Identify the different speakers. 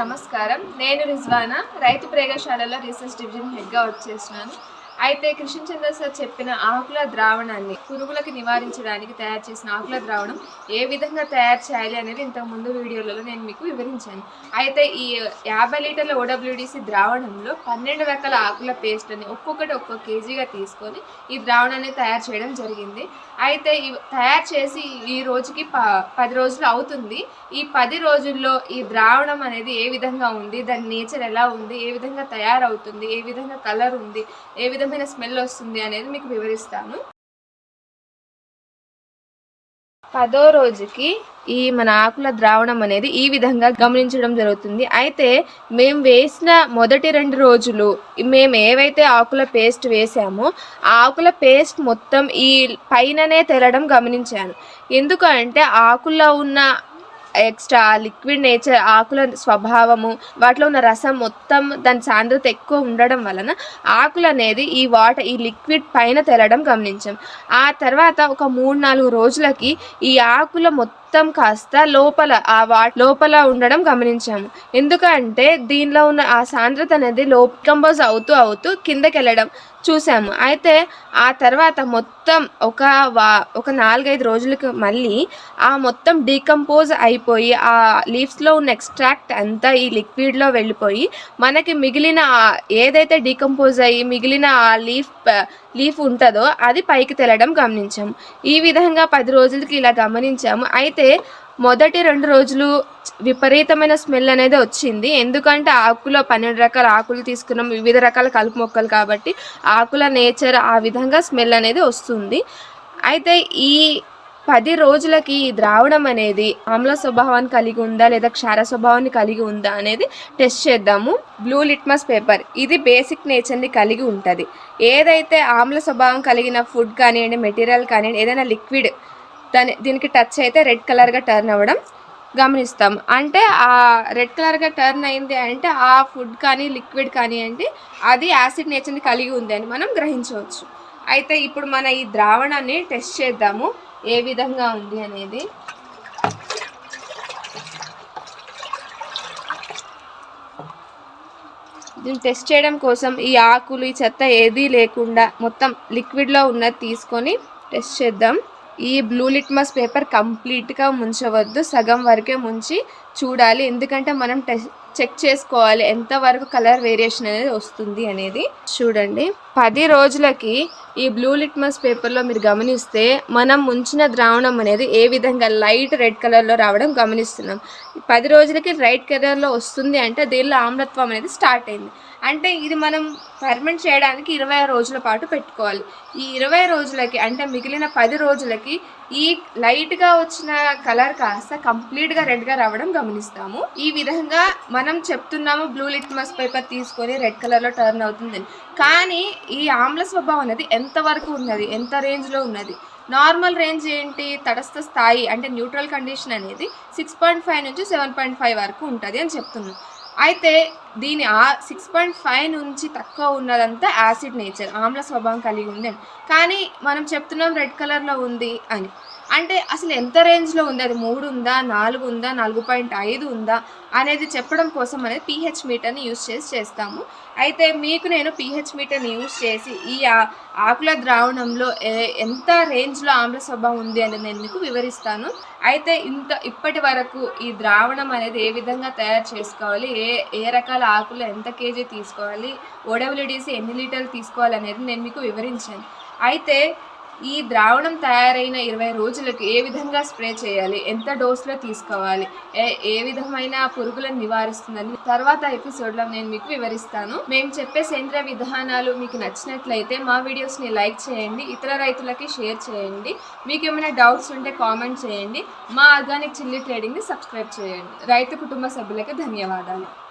Speaker 1: నమస్కారం. నేను రిజ్వానా రైతు ప్రయోగశాలలో రీసెర్చ్ డివిజన్ హెడ్గా వచ్చేసినాను అయితే కృష్ణచంద్ర సార్ చెప్పిన ఆకుల ద్రావణాన్ని పురుగులకు నివారించడానికి తయారు చేసిన ఆకుల ద్రావణం ఏ విధంగా తయారు చేయాలి అనేది ఇంతకు ముందు వీడియోలలో నేను మీకు వివరించాను. అయితే ఈ యాభై లీటర్ల ఓడబ్ల్యూడిసి ద్రావణంలో పన్నెండు రకాల ఆకుల పేస్ట్ అని ఒక్కొక్కటి ఒక్కొక్క కేజీగా తీసుకొని ఈ ద్రావణాన్ని తయారు చేయడం జరిగింది. అయితే తయారు చేసి ఈ రోజుకి ప పది రోజులు అవుతుంది. ఈ పది రోజుల్లో ఈ ద్రావణం అనేది ఏ విధంగా ఉంది? దాని నేచర్ ఎలా ఉంది? ఏ విధంగా తయారవుతుంది? ఏ విధంగా కలర్ ఉంది? ఏ విధంగా విధమైన స్మెల్ వస్తుంది అనేది మీకు వివరిస్తాను. పదో రోజుకి ఈ మన ఆకుల ద్రావణం అనేది ఈ విధంగా గమనించడం జరుగుతుంది. అయితే మేము వేసిన మొదటి రెండు రోజులు మేము ఏవైతే ఆకుల పేస్ట్ వేసామో ఆ ఆకుల పేస్ట్ మొత్తం ఈ పైననే తెరడం గమనించాను. ఎందుకంటే ఆకుల్లో ఉన్న ఎక్స్ట్రా లిక్విడ్ నేచర్ ఆకుల స్వభావము వాటిలో ఉన్న రసం మొత్తం దాని సాంద్రత ఎక్కువ ఉండడం వలన ఆకులు అనేది ఈ వాటర్ ఈ లిక్విడ్ పైన తెలడం గమనించాం. ఆ తర్వాత ఒక మూడు నాలుగు రోజులకి ఈ ఆకుల మొత్తం కాస్త లోపల ఆ వా లోపల ఉండడం గమనించాము. ఎందుకంటే దీనిలో ఉన్న ఆ సాంద్రత అనేది లో కంపోజ్ అవుతూ అవుతూ కిందకి వెళ్ళడం చూసాము. అయితే ఆ తర్వాత మొత్తం ఒక వా ఒక నాలుగైదు రోజులకి మళ్ళీ ఆ మొత్తం డీకంపోజ్ అయిపోయి ఆ లీవ్స్లో ఉన్న ఎక్స్ట్రాక్ట్ అంతా ఈ లిక్విడ్లో వెళ్ళిపోయి మనకి మిగిలిన ఏదైతే డీకంపోజ్ అయ్యి మిగిలిన ఆ లీఫ్ లీఫ్ ఉంటుందో అది పైకి తెలడం గమనించాము. ఈ విధంగా పది రోజులకి ఇలా గమనించాము. అయితే మొదటి రెండు రోజులు విపరీతమైన స్మెల్ అనేది వచ్చింది. ఎందుకంటే ఆకులో పన్నెండు రకాల ఆకులు తీసుకున్నాం. వివిధ రకాల కలుపు మొక్కలు కాబట్టి ఆకుల నేచర్ ఆ విధంగా స్మెల్ అనేది వస్తుంది. అయితే ఈ పది రోజులకి ఈ ద్రావణం అనేది ఆమ్ల స్వభావాన్ని కలిగి ఉందా లేదా క్షార స్వభావాన్ని కలిగి ఉందా అనేది టెస్ట్ చేద్దాము. Blue litmus paper. ఇది బేసిక్ నేచర్ని కలిగి ఉంటుంది. ఏదైతే ఆమ్ల స్వభావం కలిగిన ఫుడ్ కానివ్వండి మెటీరియల్ కానివ్వండి ఏదైనా లిక్విడ్ దాని దీనికి టచ్ అయితే రెడ్ కలర్గా టర్న్ అవ్వడం గమనిస్తాం. అంటే ఆ రెడ్ కలర్గా టర్న్ అయింది అంటే ఆ ఫుడ్ కానీ లిక్విడ్ కానీ అంటే అది యాసిడ్ నేచర్ని కలిగి ఉంది అని మనం గ్రహించవచ్చు. అయితే ఇప్పుడు మన ఈ ద్రావణాన్ని టెస్ట్ చేద్దాము. ఏ విధంగా ఉంది అనేది. దీన్ని టెస్ట్ చేయడం కోసం ఈ ఆకులు ఈ చెత్త ఏదీ లేకుండా మొత్తం లిక్విడ్లో ఉన్నది తీసుకొని టెస్ట్ చేద్దాం. ఈ బ్లూ లిట్మస్ పేపర్ కంప్లీట్గా ముంచవద్దు. సగం వరకే ముంచి చూడాలి. ఎందుకంటే మనం టెస్ట్ చెక్ చేసుకోవాలి. ఎంతవరకు కలర్ వేరియేషన్ అనేది వస్తుంది అనేది. చూడండి. పది రోజులకి ఈ బ్లూ లిట్మస్ పేపర్లో మీరు గమనిస్తే మనం ముంచిన ద్రావణం అనేది ఏ విధంగా లైట్ రెడ్ కలర్లో రావడం గమనిస్తున్నాం. పది రోజులకి రైట్ కలర్లో వస్తుంది అంటే దీనిలో ఆమ్లత్వం అనేది స్టార్ట్ అయింది. అంటే ఇది మనం ఫర్మెంట్ చేయడానికి ఇరవై రోజుల పాటు పెట్టుకోవాలి. ఈ ఇరవై రోజులకి అంటే మిగిలిన పది రోజులకి ఈ లైట్గా వచ్చిన కలర్ కాస్త కంప్లీట్గా రెడ్గా రావడం గమనిస్తాము. ఈ విధంగా మనం చెప్తున్నాము బ్లూ లిట్మస్ పేపర్ తీసుకొని రెడ్ కలర్లో టర్న్ అవుతుంది కానీ ఈ ఆమ్ల స్వభావం అనేది ఎంతవరకు ఉన్నది? ఎంత రేంజ్లో ఉన్నది? నార్మల్ రేంజ్ ఏంటి? తటస్థ స్థాయి అంటే న్యూట్రల్ కండిషన్ అనేది సిక్స్ పాయింట్ ఫైవ్ నుంచి సెవెన్ పాయింట్ ఫైవ్ వరకు ఉంటుంది అని చెప్తున్నాను అయితే దీని ఆ సిక్స్ పాయింట్ ఫైవ్ నుంచి తక్కువ ఉన్నదంతా యాసిడ్ నేచర్ ఆమ్ల స్వభావం కలిగి ఉంది అని కానీ మనం చెప్తున్నాం రెడ్ కలర్లో ఉంది అని. అంటే అసలు ఎంత రేంజ్లో ఉంది? అది మూడు ఉందా? నాలుగు ఉందా? నాలుగు పాయింట్ ఐదు ఉందా? అనేది చెప్పడం కోసం అనేది పీహెచ్ మీటర్ని యూస్ చేసి చేస్తాము. అయితే మీకు నేను పీహెచ్ మీటర్ని యూస్ చేసి ఈ ఆకుల ద్రావణంలో ఏ- ఎంత రేంజ్లో ఆమ్ల స్వభావం ఉంది అనేది నేను మీకు వివరిస్తాను. అయితే ఇంత ఇప్పటి వరకు ఈ ద్రావణం అనేది ఏ విధంగా తయారు చేసుకోవాలి? ఏ ఏ రకాల ఆకులు ఎంత కేజీ తీసుకోవాలి? ఓడబ్ల్యూడిసి ఎన్ని లీటర్లు తీసుకోవాలి అనేది నేను మీకు వివరించాను. అయితే ఈ ద్రావణం తయారైన ఇరవై రోజులకు ఏ విధంగా స్ప్రే చేయాలి? ఎంత డోస్లో తీసుకోవాలి? ఏ ఏ విధమైన పురుగులను నివారిస్తుందని తర్వాత ఎపిసోడ్లో నేను మీకు వివరిస్తాను. మేము చెప్పే సేంద్రియ విధానాలు మీకు నచ్చినట్లయితే మా వీడియోస్ని లైక్ చేయండి ఇతర రైతులకి షేర్ చేయండి. మీకు ఏమైనా డౌట్స్ ఉంటే కామెంట్ చేయండి. మా ఆర్గానిక్ చిల్లీ ట్రేడింగ్ని సబ్స్క్రైబ్ చేయండి. రైతు కుటుంబ సభ్యులకి ధన్యవాదాలు.